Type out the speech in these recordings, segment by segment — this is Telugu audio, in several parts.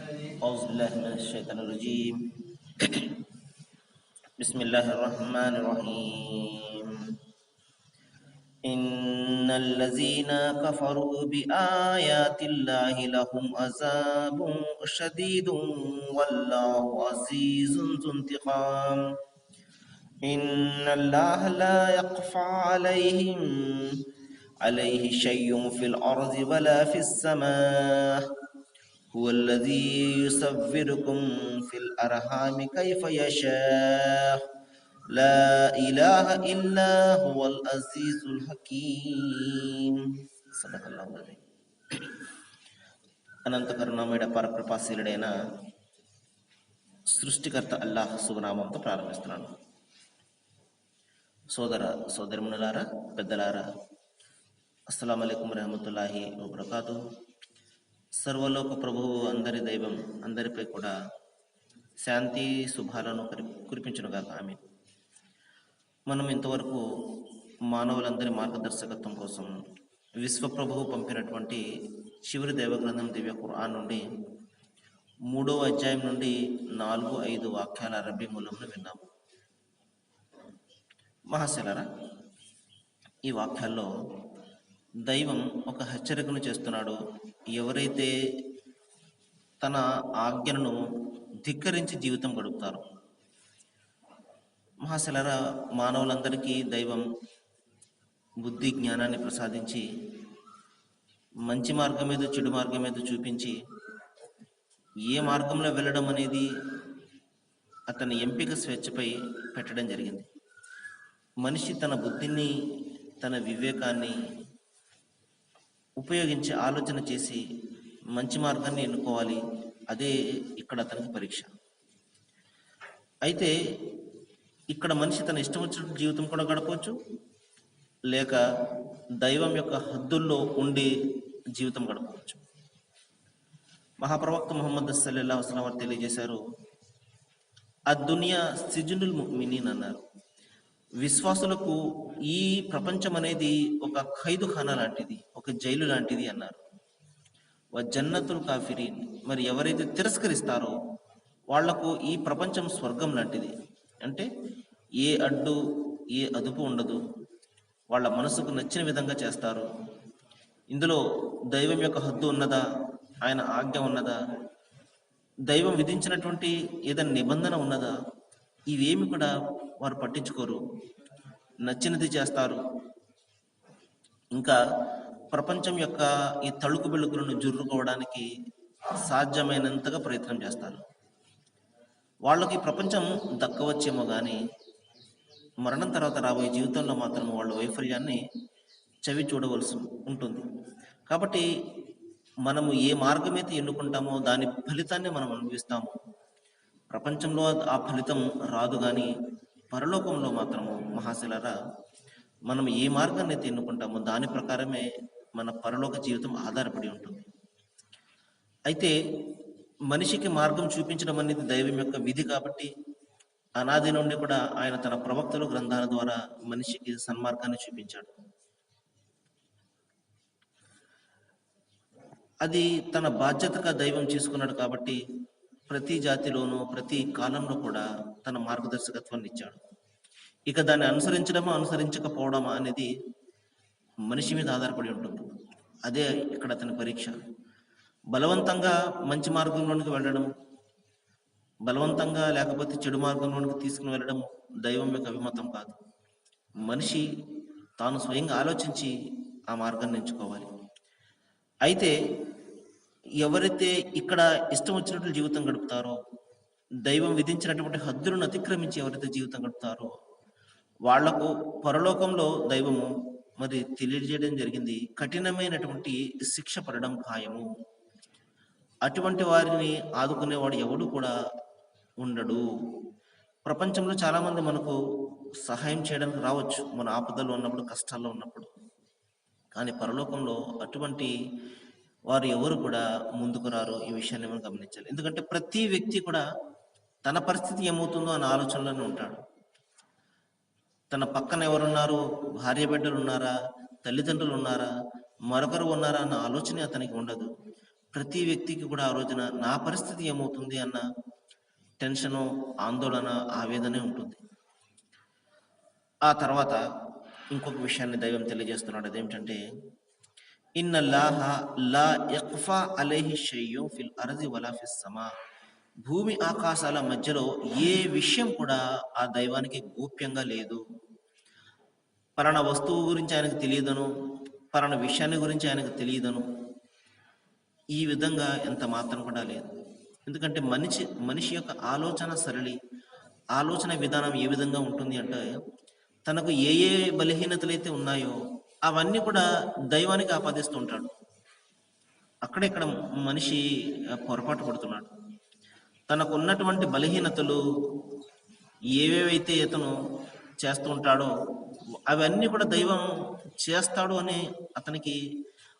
أعوذ بالله من الشيطان الرجيم. بسم الله الرحمن الرحيم. إن الذين كفروا بآيات الله لهم عذاب شديد والله عزيز ذو انتقام. إن الله لا يخفى عليهم عليه شيء في الأرض ولا في السماء. هو الذي يصوركم في الأرحام كيف يشاء لا إله إلا هو العزيز الحكيم صدق الله العظيم అనంత కరుణామయుడ పరకృపాశీలుడైన సృష్టికర్త అల్లాహ్ శుభనామంతో ప్రారంభిస్తున్నాను సోదర సోదరిమునులారా పెద్దలారా అస్సలం అయికం రహమతుల్లాహి వబర్కాతు సర్వలోక ప్రభువు అందరి దైవం అందరిపై కూడా శాంతి శుభాలను కురి కురిపించునుగాక. ఆమె మనం ఇంతవరకు మానవులందరి మార్గదర్శకత్వం కోసం విశ్వప్రభువు పంపినటువంటి చివరి దైవగ్రంథం దివ్య ఖురాన్ నుండి మూడవ అధ్యాయం నుండి నాలుగు ఐదు వాక్యాల అరబీ మూలంలో విన్నాము మహాశలరా ఈ వాక్యాల్లో దైవం ఒక హెచ్చరికను చేస్తున్నాడు. ఎవరైతే తన ఆజ్ఞలను ధిక్కరించి జీవితం గడుపుతారో మహాశలర మానవులందరికీ దైవం బుద్ధి జ్ఞానాన్ని ప్రసాదించి మంచి మార్గం మీద చెడు మార్గం మీద చూపించి ఏ మార్గంలో వెళ్ళడం అనేది అతని ఎంపిక స్వేచ్ఛపై పెట్టడం జరిగింది. మనిషి తన బుద్ధిని తన వివేకాన్ని ఉపయోగించి ఆలోచన చేసి మంచి మార్గాన్ని ఎన్నుకోవాలి అదే ఇక్కడ అతనికి పరీక్ష. అయితే ఇక్కడ మనిషి తన ఇష్టం వచ్చిన జీవితం కూడా గడపవచ్చు లేక దైవం యొక్క హద్దుల్లో ఉండి జీవితం గడపవచ్చు. మహాప్రవక్త మొహమ్మద్ సల్లల్లా వసలం వారు తెలియజేశారు అద్దునియా సిజునుల్ మినీన్ అన్నారు. విశ్వాసులకు ఈ ప్రపంచం అనేది ఒక ఖైదుఖానా లాంటిది. ఒక జైలు లాంటిది అన్నారు. వ జన్నతుల్ కాఫిరీన్. మరి ఎవరైతే తిరస్కరిస్తారో వాళ్ళకు ఈ ప్రపంచం స్వర్గం లాంటిది. అంటే ఏ అడ్డు ఏ అదుపు ఉండదు. వాళ్ళ మనసుకు నచ్చిన విధంగా చేస్తారు. ఇందులో దైవం యొక్క హద్దు ఉన్నదా? ఆయన ఆజ్ఞ ఉన్నదా? దైవం విధించినటువంటి ఏదైనా నిబంధన ఉన్నదా? ఇవేమి కూడా వారు పట్టించుకోరు. నచ్చినది చేస్తారు. ఇంకా ప్రపంచం యొక్క ఈ తళుకు బెళుకులను జుర్రుకోవడానికి సాధ్యమైనంతగా ప్రయత్నం చేస్తారు. వాళ్ళకి ప్రపంచం దక్కవచ్చేమో కానీ మరణం తర్వాత రాబోయే జీవితంలో మాత్రం వాళ్ళ వైఫల్యాన్ని చవి చూడవలసి ఉంటుంది. కాబట్టి మనము ఏ మార్గమైతే ఎన్నుకుంటామో దాని ఫలితాన్ని మనం అనుభవిస్తాము ప్రపంచంలో ఆ ఫలితం రాదు కానీ పరలోకంలో మాత్రము మహాశిలరా మనం ఏ మార్గాన్ని అయితే ఎన్నుకుంటామో దాని ప్రకారమే మన పరలోక జీవితం ఆధారపడి ఉంటుంది. అయితే మనిషికి మార్గం చూపించడం అనేది దైవం యొక్క విధి కాబట్టి అనాది నుండి కూడా ఆయన తన ప్రవక్తలు గ్రంథాల ద్వారా మనిషికి సన్మార్గాన్ని చూపించాడు. అది తన బాధ్యతగా దైవం చేసుకున్నాడు కాబట్టి ప్రతి జాతిలోనూ ప్రతి కాలంలో కూడా తన మార్గదర్శకత్వాన్ని ఇచ్చాడు. ఇక దాన్ని అనుసరించడమా అనుసరించకపోవడమా అనేది మనిషి మీద ఆధారపడి ఉంటుంది. అదే ఇక్కడ అతని పరీక్ష. బలవంతంగా మంచి మార్గంలోనికి వెళ్ళడం బలవంతంగా లేకపోతే చెడు మార్గంలోనికి తీసుకుని వెళ్ళడం దైవం యొక్క అభిమతం కాదు. మనిషి తాను స్వయంగా ఆలోచించి ఆ మార్గాన్ని ఎంచుకోవాలి. అయితే ఎవరైతే ఇక్కడ ఇష్టం వచ్చినట్లు జీవితం గడుపుతారో దైవం విధించినటువంటి హద్దులను అతిక్రమించి ఎవరైతే జీవితం గడుపుతారో వాళ్ళకు పరలోకంలో దైవము మరి తెలియజేయడం జరిగింది. కఠినమైనటువంటి శిక్ష పడడం ఖాయము. అటువంటి వారిని ఆదుకునేవాడు ఎవడు కూడా ఉండడు. ప్రపంచంలో చాలా మంది మనకు సహాయం చేయడానికి రావచ్చు. మన ఆపదలో ఉన్నప్పుడు కష్టాల్లో ఉన్నప్పుడు. కానీ పరలోకంలో అటువంటి వారు ఎవరు కూడా ముందుకు రారు. ఈ విషయాన్ని మనం గమనించాలి. ఎందుకంటే ప్రతి వ్యక్తి కూడా తన పరిస్థితి ఏమవుతుందో అనే ఆలోచనలోనే ఉంటాడు. తన పక్కన ఎవరున్నారు? భార్య బిడ్డలు ఉన్నారా? తల్లిదండ్రులు ఉన్నారా? మరొకరు ఉన్నారా అన్న ఆలోచనే అతనికి ఉండదు. ప్రతి వ్యక్తికి కూడా ఆ రోజున నా పరిస్థితి ఏమవుతుంది అన్న టెన్షను ఆందోళన ఆవేదనే ఉంటుంది. ఆ తర్వాత ఇంకొక విషయాన్ని దైవం తెలియజేస్తున్నాడు. అదేమిటంటే ఇన్నల్లాహ లా యఖ్ఫా అలైహి షయ్యు ఫిల్ అరది వలా ఫిస్ సమా భూమి ఆకాశాల మధ్యలో ఏ విషయం కూడా ఆ దైవానికి గోప్యంగా లేదు. పలానా వస్తువు గురించి ఆయనకు తెలియదను పలానా విషయాన్ని గురించి ఆయనకు తెలియదను. ఈ విధంగా ఎంత మాత్రం కూడా లేదు. ఎందుకంటే మనిషి మనిషి యొక్క ఆలోచన సరళి ఆలోచన విధానం ఏ విధంగా ఉంటుంది అంటే తనకు ఏ ఏ బలహీనతలు అయితే ఉన్నాయో అవన్నీ కూడా దైవానికి ఆపాదిస్తుంటాడు. అక్కడెక్కడ మనిషి పొరపాటు పడుతున్నాడు. తనకు ఉన్నటువంటి బలహీనతలు ఏవేవైతే ఇతను చేస్తూ ఉంటాడో అవన్నీ కూడా దైవం చేస్తాడు అని అతనికి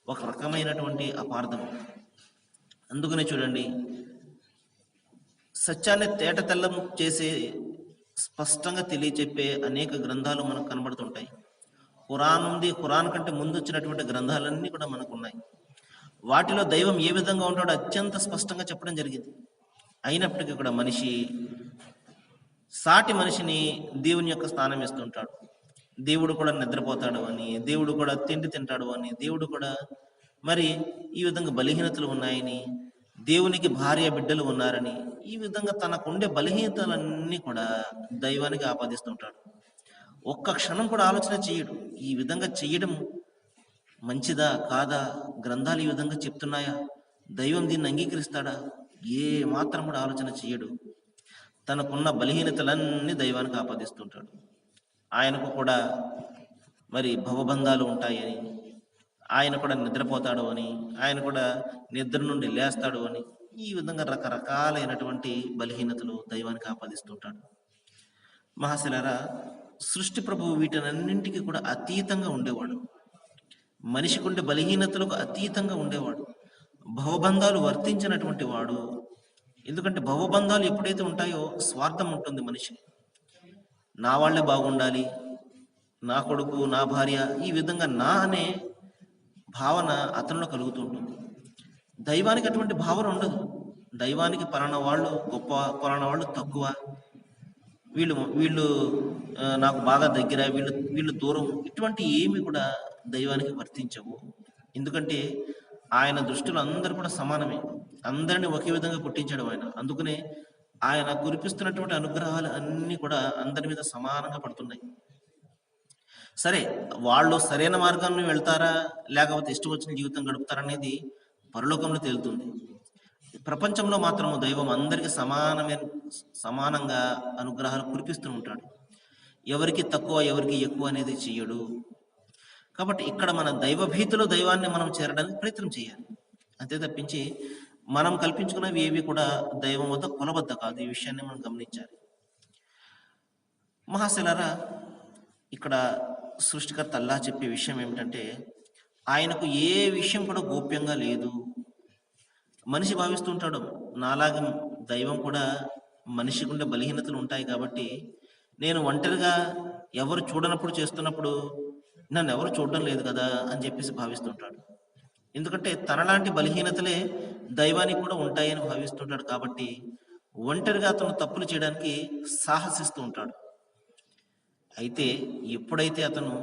ఒక రకమైనటువంటి అపార్థం. అందుకనే చూడండి సత్యాన్ని తేట తెల్లం చేసే స్పష్టంగా తెలియచెప్పే అనేక గ్రంథాలు మనకు కనబడుతుంటాయి. ఖురాన్ ఉంది ఖురాన్ కంటే ముందు వచ్చినటువంటి గ్రంథాలన్నీ కూడా మనకు ఉన్నాయి వాటిలో దైవం ఏ విధంగా ఉంటాడో అత్యంత స్పష్టంగా చెప్పడం జరిగింది. అయినప్పటికీ కూడా మనిషి సాటి మనిషిని దేవుని యొక్క స్థానం ఇస్తుంటాడు దేవుడు కూడా నిద్రపోతాడు అని దేవుడు కూడా తిండి తింటాడు అని దేవుడు కూడా మరి ఈ విధంగా బలహీనతలు ఉన్నాయని దేవునికి భార్య బిడ్డలు ఉన్నారని ఈ విధంగా తనకుండే బలహీనతలన్నీ కూడా దైవానికి ఆపాదిస్తుంటాడు. ఒక్క క్షణం కూడా ఆలోచన చేయడు. ఈ విధంగా చేయడం మంచిదా కాదా? గ్రంథాలు ఈ విధంగా చెప్తున్నాయా? దైవం దీన్ని అంగీకరిస్తాడా? ఏ మాత్రం కూడా ఆలోచన చేయడు. తనకున్న బలహీనతలన్నీ దైవానికి ఆపాదిస్తుంటాడు. ఆయనకు కూడా మరి భవబంధాలు ఉంటాయని ఆయన కూడా నిద్రపోతాడు అని ఆయన కూడా నిద్ర నుండి లేస్తాడు అని ఈ విధంగా రకరకాలైనటువంటి బలహీనతలు దైవానికి ఆపాదిస్తుంటాడు. మహాశిలరా సృష్టి ప్రభువు వీటన్నింటికి కూడా అతీతంగా ఉండేవాడు. మనిషికి ఉండే బలహీనతలకు అతీతంగా ఉండేవాడు. భవబంధాలు వర్తించినటువంటి వాడు. ఎందుకంటే భవబంధాలు ఎప్పుడైతే ఉంటాయో స్వార్థం ఉంటుంది మనిషి నా వాళ్ళే బాగుండాలి నా కొడుకు నా భార్య ఈ విధంగా నా అనే భావన అతనిలో కలుగుతూ ఉంటుంది. దైవానికి అటువంటి భావన ఉండదు. దైవానికి పలానా వాళ్ళు గొప్ప పలానా వాళ్ళు తక్కువ. వీళ్ళు వీళ్ళు నాకు బాగా దగ్గర వీళ్ళు వీళ్ళు దూరం. ఇటువంటి ఏమి కూడా దైవానికి వర్తించవు. ఎందుకంటే ఆయన దృష్టిలో అందరూ కూడా సమానమే. అందరిని ఒకే విధంగా పుట్టించడం ఆయన. అందుకనే ఆయన కురిపిస్తున్నటువంటి అనుగ్రహాలు అన్ని కూడా అందరి మీద సమానంగా పడుతున్నాయి. సరే వాళ్ళు సరైన మార్గాన్ని వెళ్తారా? లేకపోతే ఇష్టం వచ్చిన జీవితం గడుపుతారనేది పరలోకంలో తేలుతుంది. ప్రపంచంలో మాత్రము దైవం అందరికీ సమానమైన సమానంగా అనుగ్రహాలు కురిపిస్తూ ఉంటాడు. ఎవరికి తక్కువ ఎవరికి ఎక్కువ అనేది చెయ్యడు కాబట్టి ఇక్కడ మన దైవభీతిలో దైవాన్ని మనం చేరడానికి ప్రయత్నం చేయాలి. అంతే తప్పించి మనం కల్పించుకున్నవి ఏవి కూడా దైవం వద్ద కొలబద్ద కాదు. ఈ విషయాన్ని మనం గమనించాలి. మహాశిలరా ఇక్కడ సృష్టికర్త అల్లా చెప్పే విషయం ఏమిటంటే ఆయనకు ఏ విషయం కూడా గోప్యంగా లేదు. మనిషి భావిస్తుంటాడు నాలాగా దైవం కూడా మనిషికి ఉండే బలహీనతలు ఉంటాయి కాబట్టి నేను ఒంటరిగా ఎవరు చూడనప్పుడు చేస్తున్నప్పుడు నన్ను ఎవరు చూడడం లేదు కదా అని చెప్పేసి భావిస్తుంటాడు. ఎందుకంటే తనలాంటి బలహీనతలే దైవానికి కూడా ఉంటాయని భావిస్తుంటాడు కాబట్టి ఒంటరిగా అతను తప్పులు చేయడానికి సాహసిస్తూ ఉంటాడు. అయితే ఎప్పుడైతే అతను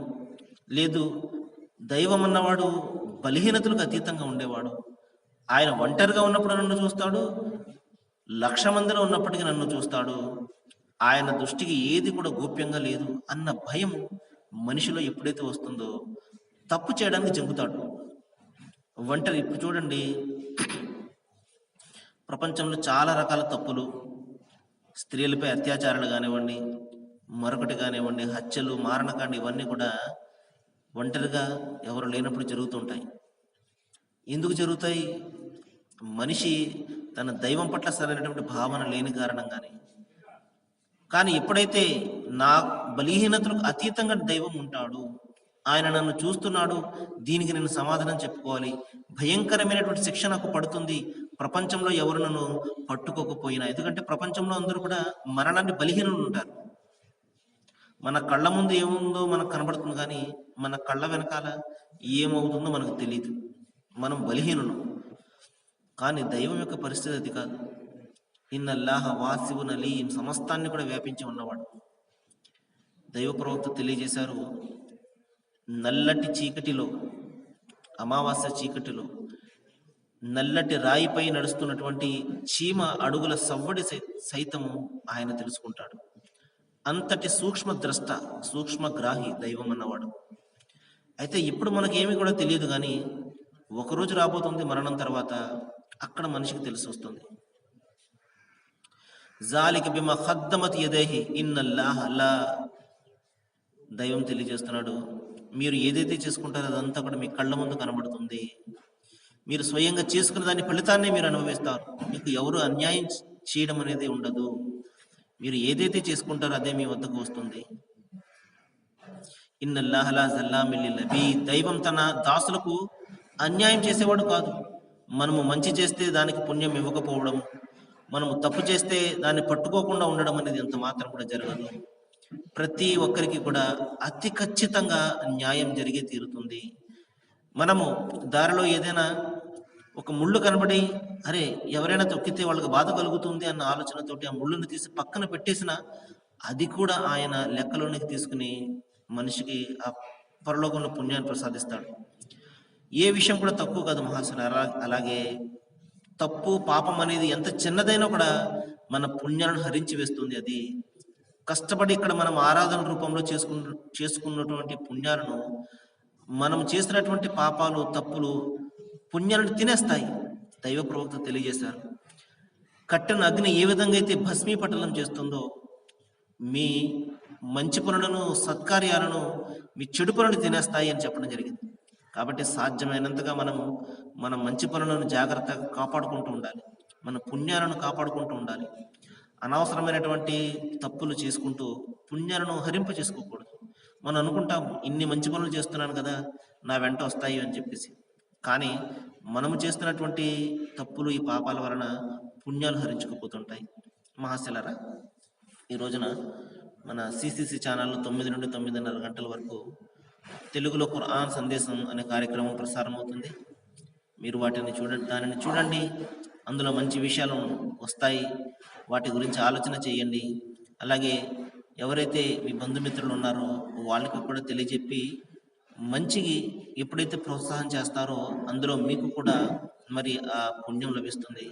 లేదు దైవం అన్నవాడు బలహీనతలకు అతీతంగా ఉండేవాడు ఆయన ఒంటరిగా ఉన్నప్పుడు నన్ను చూస్తాడు లక్ష మందిలో ఉన్నప్పటికీ నన్ను చూస్తాడు ఆయన దృష్టికి ఏది కూడా గోప్యంగా లేదు అన్న భయం మనిషిలో ఎప్పుడైతే వస్తుందో తప్పు చేయడానికి జంకుతాడు ఒంటరి ఇప్పుడు చూడండి. ప్రపంచంలో చాలా రకాల తప్పులు స్త్రీలపై అత్యాచారాలు కానివ్వండి మరొకటి కానివ్వండి హత్యలు మారణకాండ ఇవన్నీ కూడా ఒంటరిగా ఎవరు లేనప్పుడు జరుగుతుంటాయి ఎందుకు జరుగుతాయి? మనిషి తన దైవం పట్ల సరైనటువంటి భావన లేని కారణంగానే కానీ ఎప్పుడైతే నా బలహీనతలకు అతీతంగా దైవం ఉంటాడు ఆయన నన్ను చూస్తున్నాడు దీనికి నేను సమాధానం చెప్పుకోవాలి. భయంకరమైనటువంటి శిక్ష నాకు పడుతుంది. ప్రపంచంలో ఎవరు నన్ను పట్టుకోకపోయినా. ఎందుకంటే ప్రపంచంలో అందరూ కూడా మరణాన్ని బలహీనలు ఉంటారు. మన కళ్ళ ముందు ఏముందో మనకు కనబడుతుంది కానీ మన కళ్ళ వెనకాల ఏమవుతుందో మనకు తెలియదు మనం బలహీనులు. కానీ దైవం యొక్క పరిస్థితి అది కాదు. ఇన్నల్లాహ వాసివున్ అలీం సమస్తాన్ని కూడా వ్యాపించి ఉన్నవాడు. దైవ ప్రవక్త తెలియజేశారు నల్లటి చీకటిలో అమావాస్య చీకటిలో నల్లటి రాయిపై నడుస్తున్నటువంటి చీమ అడుగుల సవ్వడి సై- సైతము ఆయన తెలుసుకుంటాడు. అంతటి సూక్ష్మ ద్రష్ట సూక్ష్మ గ్రాహి దైవం అన్నవాడు. అయితే ఇప్పుడు మనకేమి కూడా తెలియదు కానీ ఒకరోజు రాబోతుంది మరణం తర్వాత అక్కడ మనిషికి తెలిసి వస్తుంది జాలిక బిమ ఖద్దమత్ యదేహి ఇన్నల్లాహ లా దైవం తెలియజేస్తున్నాడు. మీరు ఏదైతే చేసుకుంటారో అదంతా కూడా మీ కళ్ళ ముందు కనబడుతుంది. మీరు స్వయంగా చేసుకున్న దాని ఫలితాన్ని మీరు అనుభవిస్తారు. మీకు ఎవరు అన్యాయం చేయడం అనేది ఉండదు. మీరు ఏదైతే చేసుకుంటారో అదే మీ వద్దకు వస్తుంది. ఇన్నల్లాహలా జల్లామిల్లిల్లబి దైవం తన దాసులకు అన్యాయం చేసేవాడు కాదు. మనము మంచి చేస్తే దానికి పుణ్యం ఇవ్వకపోవడం. మనము తప్పు చేస్తే దాన్ని పట్టుకోకుండా ఉండడం అనేది ఎంత మాత్రం కూడా జరగదు. ప్రతి ఒక్కరికి కూడా అతి ఖచ్చితంగా న్యాయం జరిగే తీరుతుంది. మనము దారిలో ఏదైనా ఒక ముళ్ళు కనబడి అరే ఎవరైనా తొక్కితే వాళ్ళకి బాధ కలుగుతుంది అన్న ఆలోచనతోటి ఆ ముళ్ళుని తీసి పక్కన పెట్టేసిన అది కూడా ఆయన లెక్కలోనికి తీసుకుని మనిషికి ఆ పరలోకంలో పుణ్యాన్ని ప్రసాదిస్తాడు. ఏ విషయం కూడా తక్కువ కాదు మహాశన అలాగే తప్పు పాపం అనేది ఎంత చిన్నదైనా కూడా మన పుణ్యాలను హరించి వేస్తుంది. అది కష్టపడి ఇక్కడ మనం ఆరాధన రూపంలో చేసుకున్న చేసుకున్నటువంటి పుణ్యాలను మనం చేసినటువంటి పాపాలు తప్పులు పుణ్యాలను తినేస్తాయి దైవ ప్రవక్త తెలియజేశారు. కట్టిన అగ్ని ఏ విధంగా అయితే భస్మీపటలం చేస్తుందో మీ మంచి పనులను సత్కార్యాలను మీ చెడు పనులు తినేస్తాయి అని చెప్పడం జరిగింది. కాబట్టి సాధ్యమైనంతగా మనము మన మంచి పనులను జాగ్రత్తగా కాపాడుకుంటూ ఉండాలి. మన పుణ్యాలను కాపాడుకుంటూ ఉండాలి. అనవసరమైనటువంటి తప్పులు చేసుకుంటూ పుణ్యాలను హరింప చేసుకోకూడదు. మనం అనుకుంటాం ఇన్ని మంచి పనులు చేస్తున్నాను కదా నా వెంట వస్తాయి అని చెప్పేసి. కానీ మనము చేస్తున్నటువంటి తప్పులు ఈ పాపాల వలన పుణ్యాలు హరించుకుపోతుంటాయి. మహాశలరా ఈ రోజున మన సిసిసి ఛానల్లో తొమ్మిది నుండి తొమ్మిదిన్నర గంటల వరకు తెలుగులో ఖురాన్ సందేశం అనే కార్యక్రమం ప్రసారం అవుతుంది మీరు వాటిని చూడండి దానిని చూడండి. అందులో మంచి విషయాలు వస్తాయి. వాటి గురించి ఆలోచన చేయండి. అలాగే ఎవరైతే మీ బంధుమిత్రులు ఉన్నారో వాళ్ళకి కూడా తెలియజెప్పి మంచికి ఎప్పుడైతే ప్రోత్సాహం చేస్తారో అందులో మీకు కూడా మరి ఆ పుణ్యం లభిస్తుంది.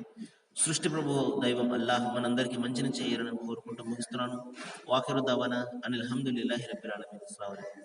సృష్టి ప్రభు దైవం అల్లాహ్ మనందరికీ మంచిని చేయాలని కోరుకుంటూ ముగిస్తున్నాను. వాకిరు దవానా అనిల్ హమ్దుల్లాహి రబ్బిల్ ఆలమీన్.